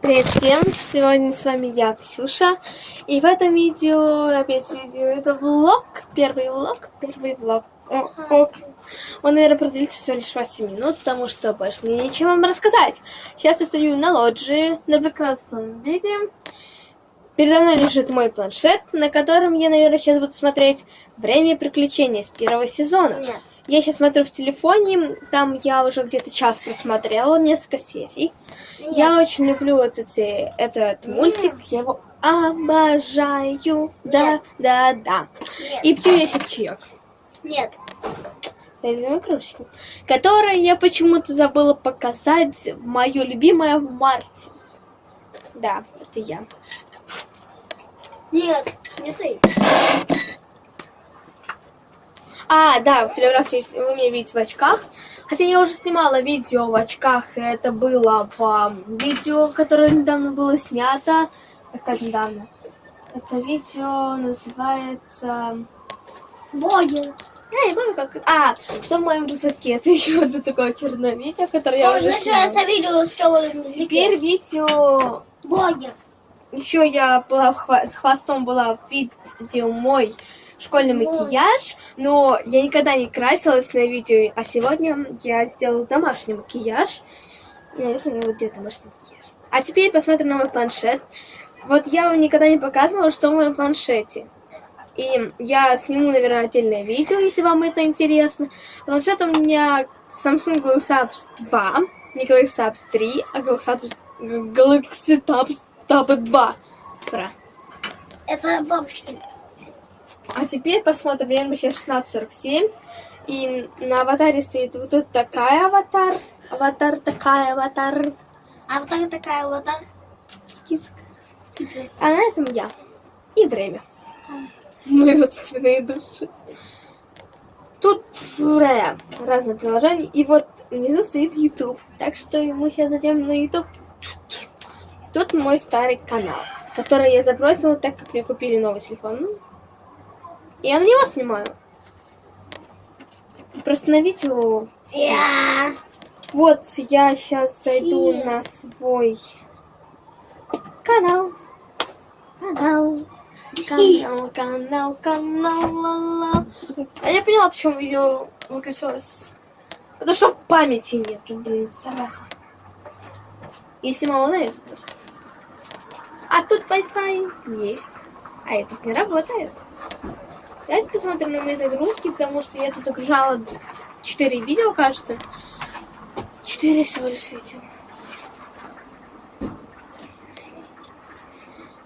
Привет всем! Сегодня с вами я, Ксюша. И в этом видео, опять видео, это влог, первый влог, первый влог. О, о. Он, наверное, продлится всего лишь 8 минут, потому что больше мне нечем вам рассказать. Сейчас я стою на лоджии, на прекрасном виде. Передо мной лежит мой планшет, на котором я, наверное, сейчас буду смотреть «Время приключений» с первого сезона. Нет. Я сейчас смотрю в телефоне, там я уже где-то час просмотрела, несколько серий. Я очень люблю этот, этот мультик, я его обожаю, да, Нет. да, да. Нет. И пью я сейчас чаек, Нет. любимую кружку, которую я почему-то забыла показать, мое любимое в марте. Да, это я. Нет. Не ты. А, да, в первый раз вы меня видите в очках. Хотя я уже снимала видео в очках, и это было в а, видео, которое недавно было снято. Как недавно? Это видео называется... Боги. Я не помню, как... А, что в моем рюкзаке? Это еще одно такое черное видео, которое я уже Началось снимала. видео, что вы Теперь видео... Боги. Еще я была в хва- с хвостом была в видео мой школьный макияж, но я никогда не красилась на видео, а сегодня я сделала домашний макияж. И, наверное, я вот делаю домашний макияж. А теперь посмотрим на мой планшет. Вот я вам никогда не показывала, что в моем планшете. И я сниму, наверное, отдельное видео, если вам это интересно. Планшет у меня Samsung Galaxy Tabs 2, не Galaxy Tabs 3, а Galaxy Tabs, Galaxy Tabs Tab 2. Про. Это бабушки. А теперь посмотрим, время сейчас 16.47. И на аватаре стоит вот тут такая аватар. Аватар такая аватар. А вот так такая так. Скидка. А на этом я. И время. Мои родственные души. Тут э, разные приложения. И вот внизу стоит YouTube. Так что мы сейчас зайдем на YouTube. Тут мой старый канал, который я забросила, так как мне купили новый телефон. Ну, Я на него снимаю. Просто на видео Я. вот я сейчас зайду Фи. на свой канал. Канал. Канал, канал, канал, ла-ла. А я поняла, почему видео выключилось. Потому что памяти нету, блин, зараза. Я снимала на это просто. А тут Wi-Fi есть. А этот не работает. Давайте посмотрим на мои загрузки, потому что я тут загружала 4 видео, кажется. Четыре всего лишь видео.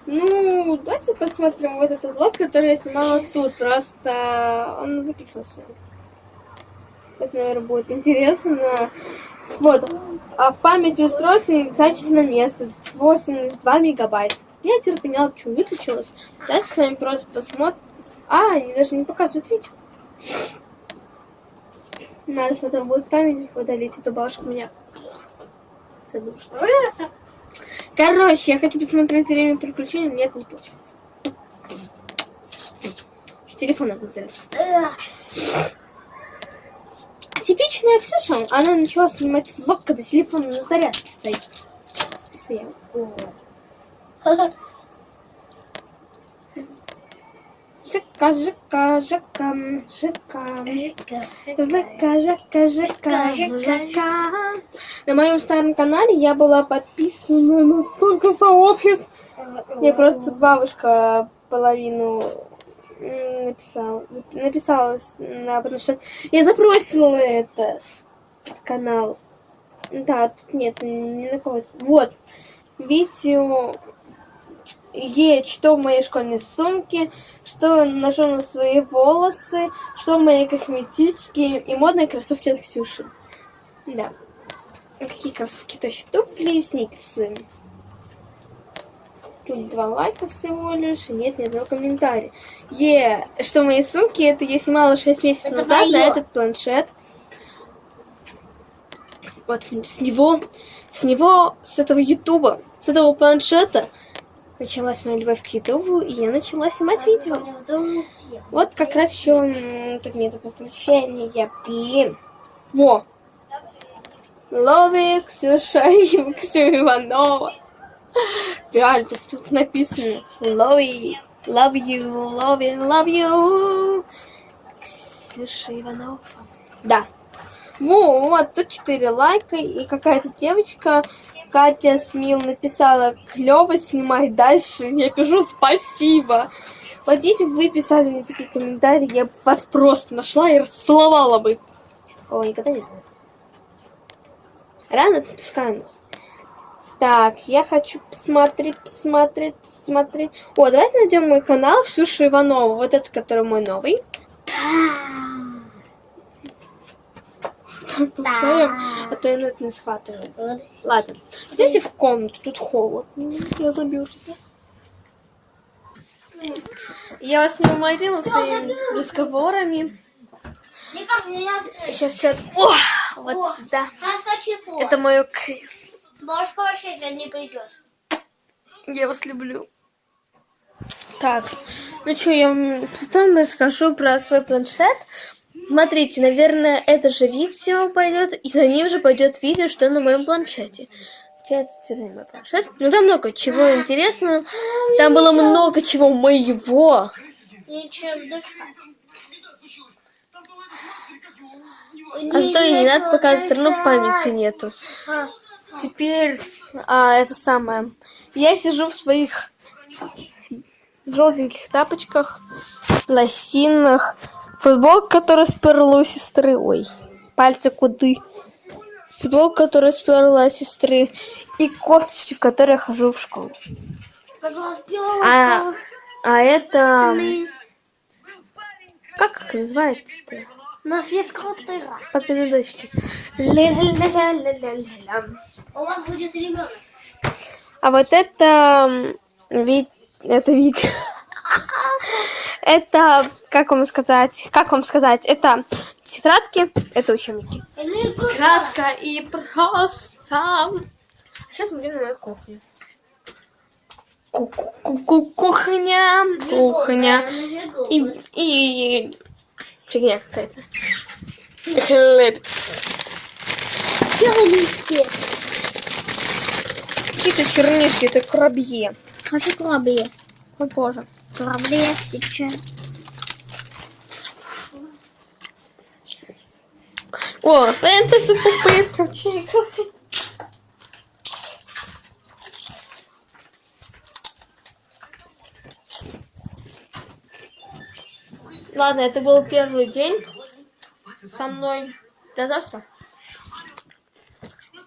Ну, давайте посмотрим вот этот влог, который я снимала тут. Просто он выключился. Это, наверное, будет интересно. Вот. А в памяти устройства недостаточно места. 82 мегабайт. Я теперь почему выключилось. Давайте с вами просто посмотрим. А, они даже не показывают видео. Надо потом будет память удалить, эту бабушка меня задушит. Короче, я хочу посмотреть время приключений. Нет, не получается. Телефон надо зарядку ставить. Типичная Ксюша, она начала снимать влог, когда телефон на зарядке стоит. Стоял. Жика, жика, жика, жика. ВК, ЖК, ЖК, ЖК. На моем старом канале я была подписана на столько сообществ. Мне просто бабушка половину написала, написала на, потому что я забросила это канал. Да, тут нет, не находится. Вот, видео есть, что в моей школьной сумке, что ношу на свои волосы, что в моей косметичке и модные кроссовки от Ксюши. Да. А Какие кроссовки? То есть туфли и сникерсы. Тут два лайка всего лишь, и нет ни одного комментария. Е, что в моей сумке, это я снимала 6 месяцев Это назад на этот планшет. Вот с него, с него, с этого ютуба, с этого планшета началась моя любовь к ютубу, и я начала снимать видео. Вот как раз еще тут нету подключения, блин. Во. Лови, Ксюша и Ксю Иванова. Реально, тут, тут написано you, love you, love you, love you. Ксюша Иванова. Да. Вот, тут 4 лайка, и какая-то девочка, Катя Смил, написала, клево, снимай дальше. Я пишу спасибо. Вот если бы вы писали мне такие комментарии, я бы вас просто нашла и расцеловала бы. Такого никогда не будет. Рано отпускаю нас. Так, я хочу посмотреть, посмотреть, посмотреть. О, давайте найдем мой канал Ксюша Иванова. Вот этот, который мой новый. Так, поставим, а то инет не схватывает. Ладно, идите в комнату, тут холодно. Я замерзла. Я вас не уморила своими разговорами. Сейчас сяду. О, вот сюда. Это мое кресло. Бабушка вообще не придет. Я вас люблю. Так, ну что, я вам потом расскажу про свой планшет. Смотрите, наверное, это же видео пойдет, и за ним же пойдет видео, что на моем планшете. Хотя это не мой планшет. Ну там много чего интересного. Там было много чего моего. Нечем дышать. А что и не надо показывать, все равно памяти нету. А, Теперь, а, это самое. Я сижу в своих желтеньких тапочках, лосинах, футболка, которая сперла у сестры. Ой, пальцы куды. Футболка, которая сперла у сестры. И кофточки, в которой я хожу в школу. А, а это... Как это называется-то? На физкультура. Папины дочки. У вас будет ребенок. А вот это вид... Это вид... Это, как вам сказать, как вам сказать, это тетрадки, это учебники. Кратко и просто. Сейчас мы идем на мою кухню. Кухня, кухня. И, и фигня какая-то. Хлеб. Чернички. Какие-то чернишки, это крабье. Хочу корабли. О боже. Корабли, и О, принцесса Пупытка, чайка. Ладно, это был первый день со мной. До завтра.